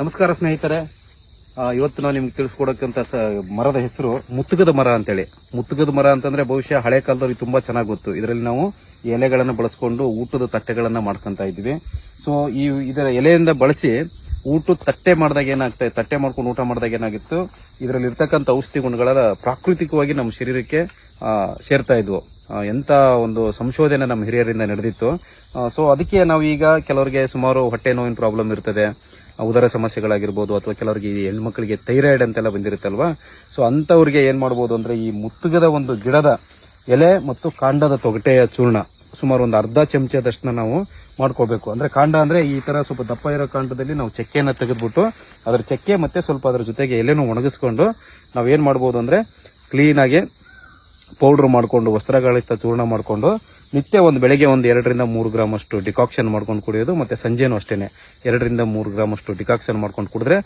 ನಮಸ್ಕಾರ ಸ್ನೇಹಿತರೆ. ಇವತ್ತು ನಾವು ನಿಮ್ಗೆ ತಿಳಿಸ್ಕೊಡಕ್ಕಂತ ಮರದ ಹೆಸರು ಮುತ್ತುಗದ ಮರ ಅಂತೇಳಿ. ಮುತ್ತುಗದ ಮರ ಅಂತಂದ್ರೆ ಬಹುಶಃ ಹಳೆ ಕಾಲದವ್ರಿಗೆ ತುಂಬಾ ಚೆನ್ನಾಗಿ ಗೊತ್ತು. ಇದರಲ್ಲಿ ನಾವು ಎಲೆಗಳನ್ನು ಬಳಸ್ಕೊಂಡು ಊಟದ ತಟ್ಟೆಗಳನ್ನ ಮಾಡ್ಕೊಂತ ಇದ್ವಿ. ಸೊ ಈ ಇದರ ಎಲೆಯಿಂದ ಬಳಸಿ ಊಟದ ತಟ್ಟೆ ಮಾಡಿದಾಗ ಏನಾಗ್ತದೆ ತಟ್ಟೆ ಮಾಡ್ಕೊಂಡು ಊಟ ಮಾಡಿದಾಗ ಏನಾಗಿತ್ತು? ಇದರಲ್ಲಿ ಇರ್ತಕ್ಕಂಥ ಔಷಧಿ ಗುಣಗಳ ಪ್ರಾಕೃತಿಕವಾಗಿ ನಮ್ಮ ಶರೀರಕ್ಕೆ ಸೇರ್ತಾ ಇದ್ವು. ಎಂತ ಒಂದು ಸಂಶೋಧನೆ ನಮ್ಮ ಹಿರಿಯರಿಂದ ನಡೆದಿತ್ತು. ಸೊ ಅದಕ್ಕೆ ನಾವು ಈಗ ಕೆಲವರಿಗೆ ಸುಮಾರು ಹೊಟ್ಟೆ ನೋವಿನ ಪ್ರಾಬ್ಲಮ್ ಇರ್ತದೆ, ಉದರ ಸಮಸ್ಯೆಗಳಾಗಿರ್ಬೋದು ಅಥವಾ ಕೆಲವರಿಗೆ ಈ ಹೆಣ್ಮಕ್ಳಿಗೆ ಥೈರಾಯ್ಡ್ ಅಂತೆಲ್ಲ ಬಂದಿರುತ್ತಲ್ವಾ? ಸೊ ಅಂಥವ್ರಿಗೆ ಏನು ಮಾಡ್ಬೋದು ಅಂದರೆ ಈ ಮುತ್ತುಗದ ಒಂದು ಗಿಡದ ಎಲೆ ಮತ್ತು ಕಾಂಡದ ತೊಗಟೆಯ ಚೂರ್ಣ, ಸುಮಾರು ಒಂದು ಅರ್ಧ ಚಮಚದಷ್ಟನ್ನ ನಾವು ಮಾಡ್ಕೋಬೇಕು. ಅಂದರೆ ಕಾಂಡ ಅಂದರೆ ಈ ಥರ ಸ್ವಲ್ಪ ದಪ್ಪ ಇರೋ ಕಾಂಡದಲ್ಲಿ ನಾವು ಚಕ್ಕೆಯನ್ನು ತೆಗೆದ್ಬಿಟ್ಟು ಅದರ ಚಕ್ಕೆ ಮತ್ತೆ ಸ್ವಲ್ಪ ಅದರ ಜೊತೆಗೆ ಎಲೆನೂ ಒಣಗಿಸ್ಕೊಂಡು ನಾವೇನು ಮಾಡ್ಬೋದು ಅಂದರೆ ಕ್ಲೀನಾಗಿ ಪೌಡರ್ ಮಾಡಿಕೊಂಡು ವಸ್ತ್ರಗಳಿತ ಚೂರ್ಣ ಮಾಡಿಕೊಂಡು, ನಿತ್ಯ ಒಂದು ಬೆಳಗ್ಗೆ ಒಂದು ಎರಡರಿಂದ ಮೂರು ಗ್ರಾಮ್ ಅಷ್ಟು ಡಿಕಾಕ್ಷನ್ ಮಾಡ್ಕೊಂಡು ಕುಡಿಯೋದು, ಮತ್ತೆ ಸಂಜೆನೂ ಅಷ್ಟೇನೆ ಎರಡರಿಂದ ಮೂರು ಗ್ರಾಮ್ ಅಷ್ಟು ಡಿಕಾಕ್ಷನ್ ಮಾಡ್ಕೊಂಡು ಕುಡಿದ್ರೆ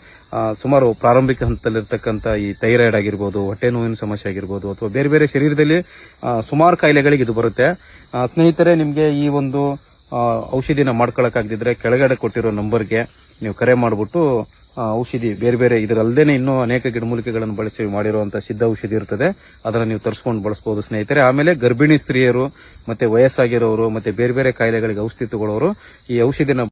ಸುಮಾರು ಪ್ರಾರಂಭಿಕ ಹಂತದಲ್ಲಿರ್ತಕ್ಕಂಥ ಈ ಥೈರಾಯ್ಡ್ ಆಗಿರ್ಬೋದು, ಹೊಟ್ಟೆ ನೋವಿನ ಸಮಸ್ಯೆ ಆಗಿರ್ಬೋದು, ಅಥವಾ ಬೇರೆ ಬೇರೆ ಶರೀರದಲ್ಲಿ ಸುಮಾರು ಕಾಯಿಲೆಗಳಿಗೆ ಇದು ಬರುತ್ತೆ. ಸ್ನೇಹಿತರೆ, ನಿಮಗೆ ಈ ಒಂದು ಔಷಧಿನ ಮಾಡ್ಕೊಳಕ್ಕಾಗದಿದ್ರೆ ಕೆಳಗಡೆ ಕೊಟ್ಟಿರೋ ನಂಬರ್ಗೆ ನೀವು ಕರೆ ಮಾಡಿಬಿಟ್ಟು ಔಷಧಿ ಬೇರೆ ಬೇರೆ ಇದರಲ್ಲದೆ ಇನ್ನೂ ಅನೇಕ ಗಿಡಮೂಲಿಕೆಗಳನ್ನು ಬಳಸಿ ಮಾಡಿರುವಂತ ಸಿದ್ಧ ಔಷಧಿ ಇರ್ತದೆ. ಅದನ್ನ ನೀವು ತರಿಸ್ಕೊಂಡು ಬಳಸಬಹುದು ಸ್ನೇಹಿತರೆ. ಆಮೇಲೆ ಗರ್ಭಿಣಿ ಸ್ತ್ರೀಯರು ಮತ್ತೆ ವಯಸ್ಸಾಗಿರೋರು ಮತ್ತೆ ಬೇರೆ ಬೇರೆ ಕಾಯಿಲೆಗಳಿಗೆ ಔಷಧಿ ತಗೊಳ್ಳೋರು ಈ ಔಷಧಿನ